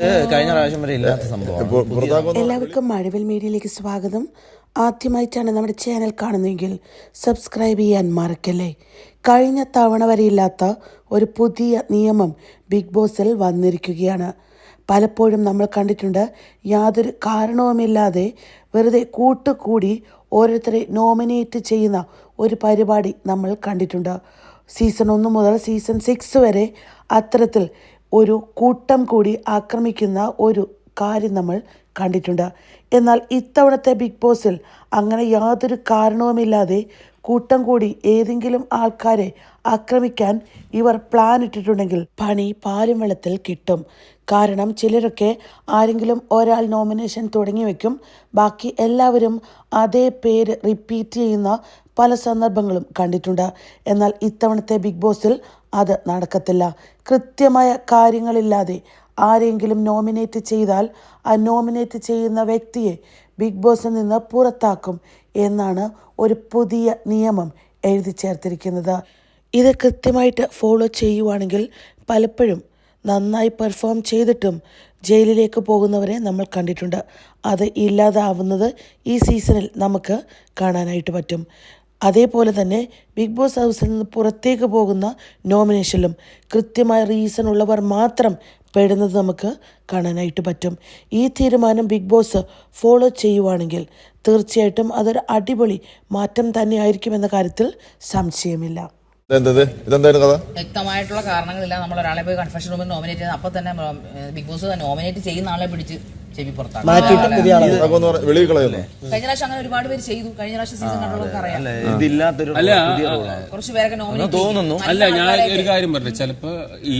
കഴിഞ്ഞ പ്രാവശ്യം വരെ ഇല്ലാത്ത സംഭവം എല്ലാവർക്കും മഴവിൽ മീഡിയയിലേക്ക് സ്വാഗതം. ആദ്യമായിട്ടാണ് നമ്മുടെ ചാനൽ കാണുന്നതെങ്കിൽ സബ്സ്ക്രൈബ് ചെയ്യാൻ മറക്കല്ലേ? കഴിഞ്ഞ തവണ വരെ ഇല്ലാത്ത ഒരു പുതിയ നിയമം ബിഗ് ബോസിൽ വന്നിരിക്കുകയാണ്. പലപ്പോഴും നമ്മൾ കണ്ടിട്ടുണ്ട് യാതൊരു കാരണവുമില്ലാതെ വെറുതെ കൂട്ടുകൂടി ഓരോരുത്തരെ നോമിനേറ്റ് ചെയ്യുന്ന ഒരു പരിപാടി നമ്മൾ കണ്ടിട്ടുണ്ട്. സീസൺ ഒന്ന് മുതൽ സീസൺ സിക്സ് വരെ അത്തരത്തിൽ ഒരു കൂട്ടം കൂടി ആക്രമിക്കുന്ന ഒരു കാര്യം നമ്മൾ കണ്ടിട്ടുണ്ട്. എന്നാൽ ഇത്തവണത്തെ ബിഗ് ബോസിൽ അങ്ങനെ യാതൊരു കാരണവുമില്ലാതെ കൂട്ടം കൂടി ഏതെങ്കിലും ആൾക്കാരെ ആക്രമിക്കാൻ ഇവർ പ്ലാൻ ഇട്ടിട്ടുണ്ടെങ്കിൽ പണി പാലും വെള്ളത്തിൽ കിട്ടും. കാരണം ചിലരൊക്കെ ആരെങ്കിലും ഒരാൾ നോമിനേഷൻ തുടങ്ങി വയ്ക്കും ബാക്കി എല്ലാവരും അതേ പേര് റിപ്പീറ്റ് ചെയ്യുന്ന പല സന്ദർഭങ്ങളും കണ്ടിട്ടുണ്ട്. എന്നാൽ ഇത്തവണത്തെ ബിഗ് ബോസിൽ അത് നടക്കത്തില്ല. കൃത്യമായ കാര്യങ്ങളില്ലാതെ ആരെങ്കിലും നോമിനേറ്റ് ചെയ്താൽ ആ നോമിനേറ്റ് ചെയ്യുന്ന വ്യക്തിയെ ബിഗ് ബോസിൽ നിന്ന് പുറത്താക്കും എന്നാണ് ഒരു പുതിയ നിയമം എഴുതി ചേർത്തിരിക്കുന്നത്. ഇത് കൃത്യമായിട്ട് ഫോളോ ചെയ്യുവാണെങ്കിൽ പലപ്പോഴും നന്നായി പെർഫോം ചെയ്തിട്ടും ജയിലിലേക്ക് പോകുന്നവരെ നമ്മൾ കണ്ടിട്ടുണ്ട്. അത് ഇല്ലാതാവുന്നത് ഈ സീസണിൽ നമുക്ക് കാണാനായിട്ട് പറ്റും. അതേപോലെ തന്നെ ബിഗ് ബോസ് ഹൗസിൽ നിന്ന് പുറത്തേക്ക് പോകുന്ന നോമിനേഷനിലും കൃത്യമായ റീസൺ ഉള്ളവർ മാത്രം പെടുന്നത് നമുക്ക് കാണാനായിട്ട് പറ്റും. ഈ തീരുമാനം ബിഗ് ബോസ് ഫോളോ ചെയ്യുവാണെങ്കിൽ തീർച്ചയായിട്ടും അതൊരു അടിപൊളി മാറ്റം തന്നെയായിരിക്കുമെന്ന കാര്യത്തിൽ സംശയമില്ല. വ്യക്തമായിട്ടുള്ള കാരണങ്ങളില്ല. നമ്മൾ ഒരാളെ പോയി കൺഫെഷൻ റൂമിൽ നോമിനേറ്റ് ചെയ്ത് അപ്പൊ തന്നെ ബിഗ് ബോസ് നോമിനേറ്റ് ചെയ്യുന്ന ആളെ പിടിച്ച് ചെവി പുറത്താക്കും പുറത്താക്കുമെന്ന് പറഞ്ഞ വെളിയിൽ കളയുന്നു കഴിഞ്ഞ പ്രാവശ്യം അങ്ങനെ ഒരുപാട് പേര് ചെയ്തു. കഴിഞ്ഞ പ്രാവശ്യം സീസൺ കണ്ടവർക്ക് അറിയാം. ഇതില്ലാത്തൊരു അല്ല കുറച്ച് പേരൊക്കെ നോമിനേറ്റ് തോന്നുന്നു. അല്ല ഞാൻ ഒരു കാര്യം പറഞ്ഞു. ചിലപ്പോ ഈ